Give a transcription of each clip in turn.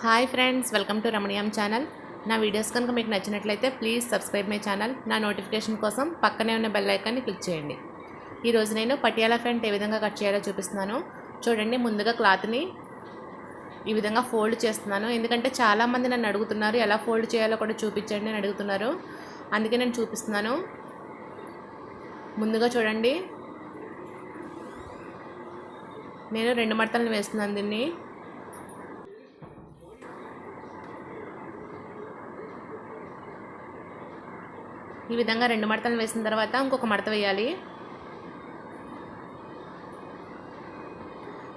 Hi friends welcome to Ramaniyam channel. నా videos కనుక మీకు నచ్చినట్లయితే ప్లీజ్ సబ్స్క్రైబ్ మై ఛానల్. నా నోటిఫికేషన్ కోసం పక్కనే ఉన్న బెల్ ఐకాన్ని క్లిక్ చేయండి. ఈరోజు నేను పటియాలా ఫ్యాంట్ ఏ విధంగా కట్ చేయాలో చూపిస్తున్నాను. చూడండి ముందుగా క్లాత్ని ఈ విధంగా ఫోల్డ్ చేస్తున్నాను. ఎందుకంటే చాలామంది నన్ను అడుగుతున్నారు ఎలా ఫోల్డ్ చేయాలో కూడా చూపించండి అని అడుగుతున్నారు. అందుకే నేను చూపిస్తున్నాను. ముందుగా చూడండి. నేను రెండు మడతలను వేస్తున్నాను దీన్ని. ఈ విధంగా రెండు మడతలు వేసిన తర్వాత ఇంకొక మడత వేయాలి.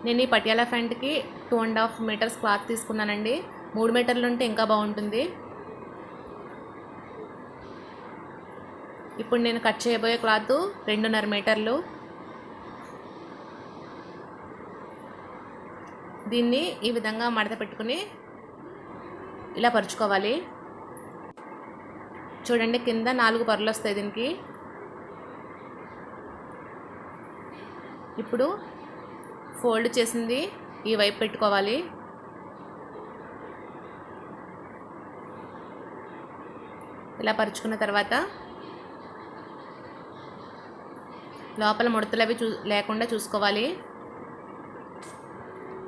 నేను ఈ Patiala ఫ్యాంట్కి two and half meters cloth తీసుకున్నానండి. మూడు మీటర్లు ఉంటే ఇంకా బాగుంటుంది. ఇప్పుడు నేను కట్ చేయబోయే క్లాత్ రెండున్నర మీటర్లు. దీన్ని ఈ విధంగా మడత పెట్టుకుని ఇలా పరుచుకోవాలి. చూడండి కింద నాలుగు పర్లు వస్తాయి దీనికి. ఇప్పుడు ఫోల్డ్ చేసింది ఈ వైపు పెట్టుకోవాలి. ఇలా పరుచుకున్న తర్వాత లోపల ముడతలు అవి చూ లేకుండా చూసుకోవాలి.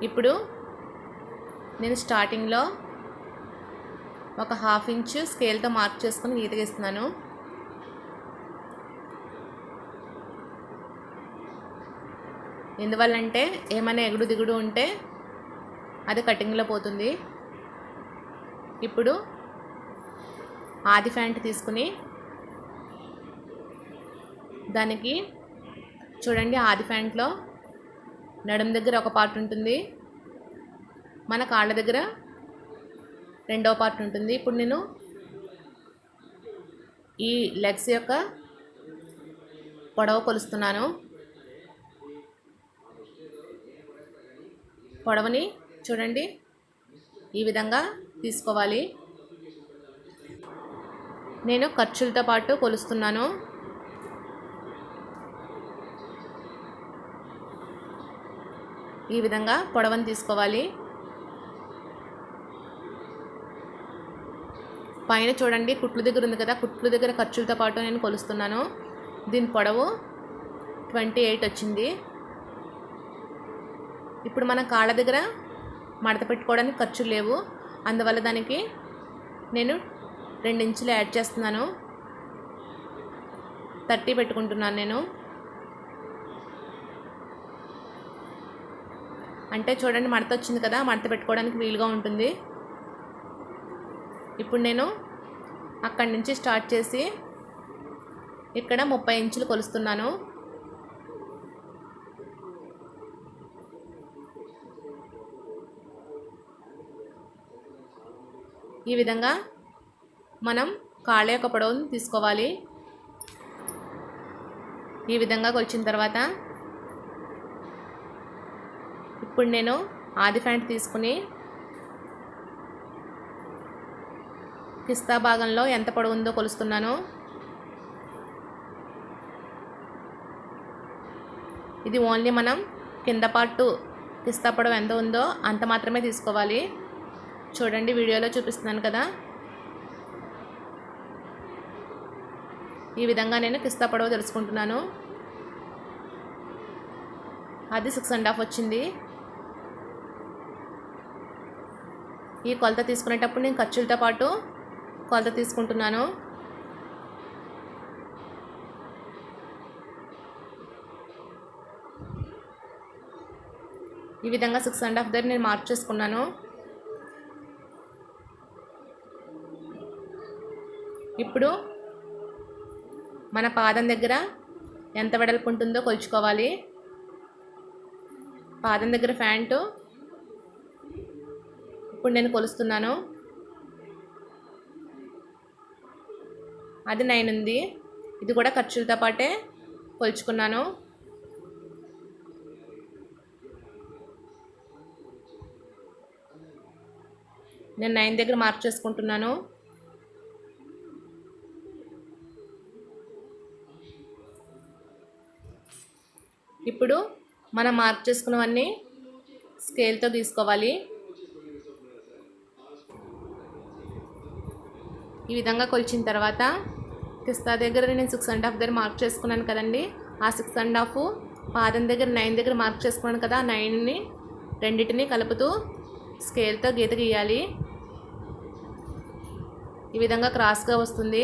ఇప్పుడు నేను స్టార్టింగ్లో ఒక హాఫ్ ఇంచ్ స్కేల్తో మార్క్ చేసుకుని ఈత గీస్తున్నాను ఎందువల్లంటే ఏమైనా ఎగుడు దిగుడు ఉంటే అది కటింగ్లో పోతుంది. ఇప్పుడు ఆది ఫ్యాంట్ తీసుకుని దానికి చూడండి ఆది ఫ్యాంట్లో నడుం దగ్గర ఒక పార్ట్ ఉంటుంది. మన కాళ్ళ దగ్గర రెండవ పార్ట్ ఉంటుంది. ఇప్పుడు నేను ఈ లెగ్స్ యొక్క పొడవ కొలుస్తున్నాను. పొడవని చూడండి. ఈ విధంగా తీసుకోవాలి. నేను ఖర్చులతో పాటు కొలుస్తున్నాను. ఈ విధంగా పొడవని తీసుకోవాలి. పైన చూడండి కుట్లు దగ్గర ఉంది కదా కుట్లు దగ్గర ఖర్చులతో పాటు నేను కొలుస్తున్నాను. దీని పొడవు ట్వంటీ ఎయిట్ వచ్చింది. ఇప్పుడు మన కాళ్ళ దగ్గర మడత పెట్టుకోవడానికి ఖర్చులు లేవు. అందువల్ల దానికి నేను రెండు ఇంచులు యాడ్ చేస్తున్నాను. థర్టీ పెట్టుకుంటున్నాను నేను. అంటే చూడండి మడత వచ్చింది కదా మడత పెట్టుకోవడానికి వీలుగా ఉంటుంది. ఇప్పుడు నేను అక్కడి నుంచి స్టార్ట్ చేసి ఇక్కడ ముప్పై ఇంచులు కొలుస్తున్నాను. ఈ విధంగా మనం కాళ్ళ యొక్క పొడవుని తీసుకోవాలి. ఈ విధంగా కొలిచిన తర్వాత ఇప్పుడు నేను ఆది ఫ్యాంట్ తీసుకుని కిస్తా భాగంలో ఎంత పొడవు ఉందో కొలుస్తున్నాను. ఇది ఓన్లీ మనం కింద పార్టు కిస్తా పొడవు ఎంత ఉందో అంత మాత్రమే తీసుకోవాలి. చూడండి వీడియోలో చూపిస్తున్నాను కదా. ఈ విధంగా నేను కిస్తా పొడవు తెలుసుకుంటున్నాను. అది సిక్స్ అండ్ హాఫ్ వచ్చింది. ఈ కొలత తీసుకునేటప్పుడు నేను ఖర్చులతో పాటు కొలత తీసుకుంటున్నాను. ఈ విధంగా సిక్స్ అండ్ హాఫ్ దగ్గర నేను మార్క్ చేసుకున్నాను. ఇప్పుడు మన పాదం దగ్గర ఎంత వెడల్పు ఉంటుందో కొలుచుకోవాలి. పాదం దగ్గర ఫ్యాంటు. ఇప్పుడు నేను కొలుస్తున్నాను. అది నైన్ ఉంది. ఇది కూడా ఖర్చులతో పాటే కొలుచుకున్నాను. నేను నైన్ దగ్గర మార్క్ చేసుకుంటున్నాను. ఇప్పుడు మనం మార్క్ చేసుకున్నవన్నీ స్కేల్తో తీసుకోవాలి. ఈ విధంగా కొలిచిన తర్వాత పిస్తా దగ్గర నేను సిక్స్ అండ్ హాఫ్ దగ్గర మార్క్ చేసుకున్నాను కదండి. ఆ సిక్స్ అండ్ హాఫ్ పాదం దగ్గర నైన్ దగ్గర మార్క్ చేసుకున్నాను కదా ఆ నైన్ని రెండింటిని కలుపుతూ స్కేల్తో గీత గీయాలి. ఈ విధంగా క్రాస్గా వస్తుంది.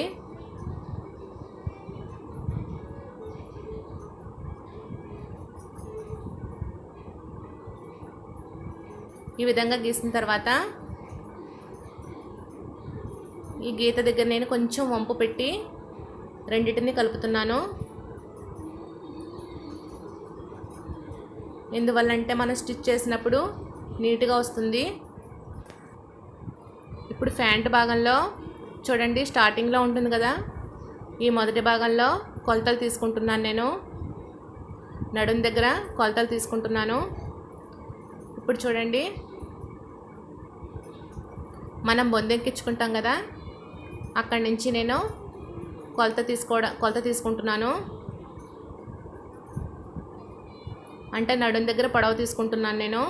ఈ విధంగా గీసిన తర్వాత ఈ గీత దగ్గర నేను కొంచెం వంపు పెట్టి రెండింటిని కలుపుతున్నాను. ఎందువల్లంటే మనం స్టిచ్ చేసినప్పుడు నీట్గా వస్తుంది. ఇప్పుడు ఫ్యాంట్ భాగంలో చూడండి స్టార్టింగ్లో ఉంటుంది కదా? ఈ మొదటి భాగంలో కొలతలు తీసుకుంటున్నాను నేను. నడుం దగ్గర కొలతలు తీసుకుంటున్నాను. ఇప్పుడు చూడండి. మనం బొందెక్కించుకుంటాం కదా? అక్కడి నుంచి నేను కొలత తీసుకోవడం కొలత తీసుకుంటున్నాను. అంటే నడుం దగ్గర పొడవు తీసుకుంటున్నాను నేను.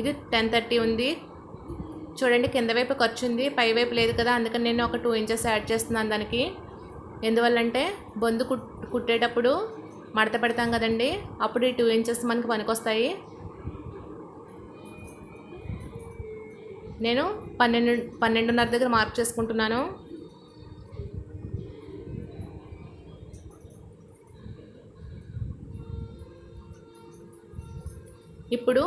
ఇది టెన్ థర్టీ ఉంది. చూడండి కింద వైపు ఖర్చు ఉంది. పై వైపు లేదు కదా అందుకని నేను ఒక టూ ఇంచెస్ యాడ్ చేస్తున్నాను దానికి. ఎందువల్లంటే బొందు కుట్ కుట్టేటప్పుడు మడత పెడతాం కదండి అప్పుడు ఈ టూ ఇంచెస్ మనకి పనికొస్తాయి. నేను పన్నెండు పన్నెండున్నర దగ్గర మార్క్ చేసుకుంటున్నాను. ఇప్పుడు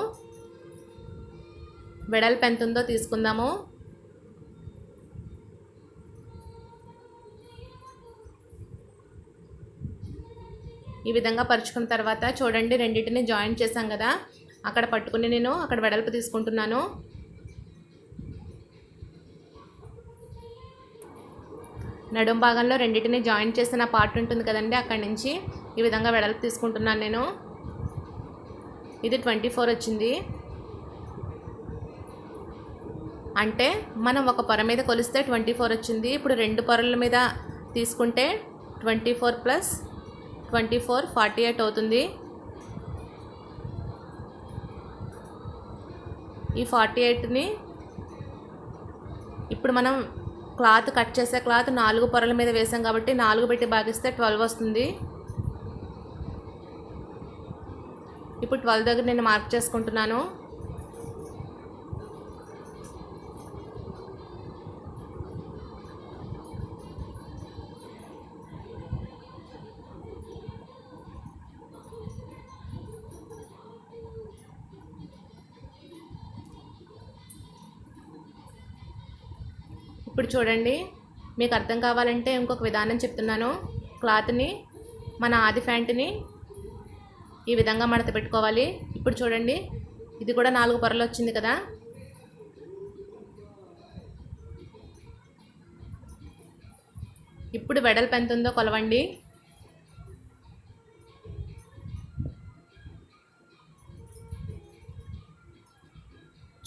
వెడల్పు ఎంత ఉందో తీసుకుందాము. ఈ విధంగా పరుచుకున్న తర్వాత చూడండి రెండింటిని జాయింట్ చేశాం కదా. అక్కడ పట్టుకుని నేను అక్కడ వెడల్పు తీసుకుంటున్నాను. నడుం భాగంలో రెండింటిని జాయింట్ చేసిన పార్ట్ ఉంటుంది కదండి అక్కడి నుంచి ఈ విధంగా వెడల్పు తీసుకుంటున్నాను నేను. ఇది ట్వంటీ ఫోర్ వచ్చింది. అంటే మనం ఒక పొర మీద కొలిస్తే ట్వంటీ ఫోర్ వచ్చింది. ఇప్పుడు రెండు పొరల మీద తీసుకుంటే twenty four plus twenty four forty eight అవుతుంది. ఈ ఫార్టీ ఎయిట్ని ఇప్పుడు మనం క్లాత్ కట్ చేసే క్లాత్ నాలుగు పొరల మీద వేసాం కాబట్టి నాలుగు పెట్టి భాగిస్తే ట్వెల్వ్ వస్తుంది. ఇప్పుడు ట్వెల్వ్ దగ్గర నేను మార్క్ చేసుకుంటున్నాను. ఇప్పుడు చూడండి మీకు అర్థం కావాలంటే ఇంకొక విధానం చెప్తున్నాను. క్లాత్ని మన ఆది ప్యాంట్ని ఈ విధంగా మడత పెట్టుకోవాలి. ఇప్పుడు చూడండి ఇది కూడా నాలుగు పొరలు వచ్చింది కదా. ఇప్పుడు వెడల్పు ఎంత ఉందో కొలవండి.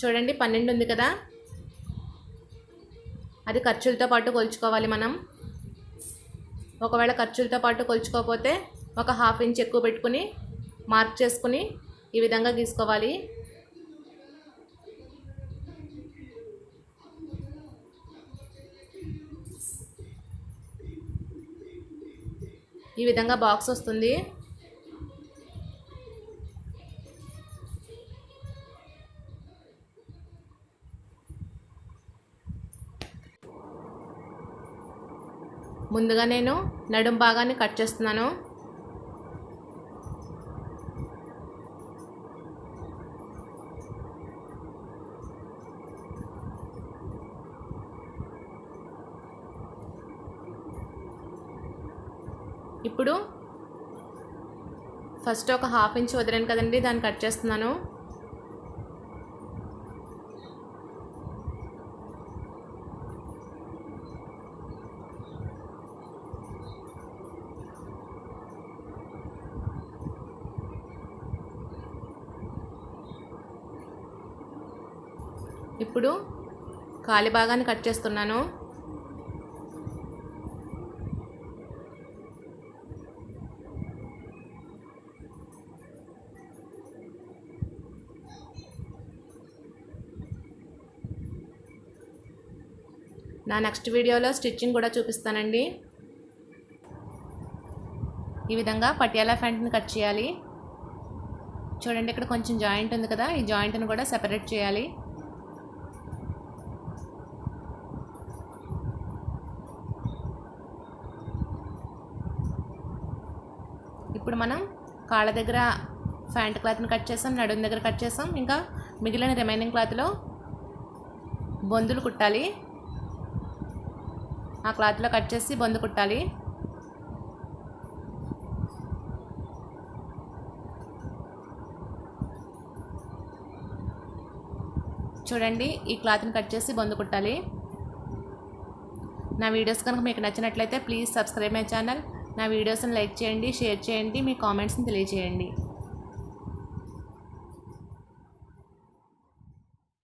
చూడండి పన్నెండు ఉంది కదా. అది ఖర్చులతో పాటు కొలుచుకోవాలి మనం. ఒకవేళ ఖర్చులతో పాటు కొలుచుకోకపోతే ఒక హాఫ్ ఇంచ్ ఎక్కువ పెట్టుకుని మార్క్ చేసుకుని ఈ విధంగా గీసుకోవాలి. ఈ విధంగా బాక్స్ వస్తుంది. ముందుగా నేను నడుం భాగాన్ని కట్ చేస్తున్నాను. ఇప్పుడు ఫస్ట్ ఒక హాఫ్ ఇంచ్ వదిలేను కదండి దాన్ని కట్ చేస్తున్నాను. ఇప్పుడు కాలి భాగాన్ని కట్ చేస్తున్నాను. నా నెక్స్ట్ వీడియోలో స్టిచ్చింగ్ కూడా చూపిస్తానండి. ఈ విధంగా పటియాలా ఫ్యాంట్ని కట్ చేయాలి. చూడండి ఇక్కడ కొంచెం జాయింట్ ఉంది కదా ఈ జాయింట్ని కూడా సెపరేట్ చేయాలి. ఇప్పుడు మనం కాళ్ళ దగ్గర ఫ్యాంట్ క్లాత్ని కట్ చేసాం నడుం దగ్గర కట్ చేసాం. ఇంకా మిగిలిన రిమైనింగ్ క్లాత్లో బొందులు కుట్టాలి. ఆ క్లాత్లో కట్ చేసి బొందు కుట్టాలి. చూడండి ఈ క్లాత్ని కట్ చేసి బొందు కుట్టాలి. నా వీడియోస్ కనుక మీకు నచ్చినట్లయితే ప్లీజ్ సబ్స్క్రైబ్ మై ఛానల్. నా వీడియోస్ని లైక్ చేయండి షేర్ చేయండి మీ కామెంట్స్ని తెలియజేయండి.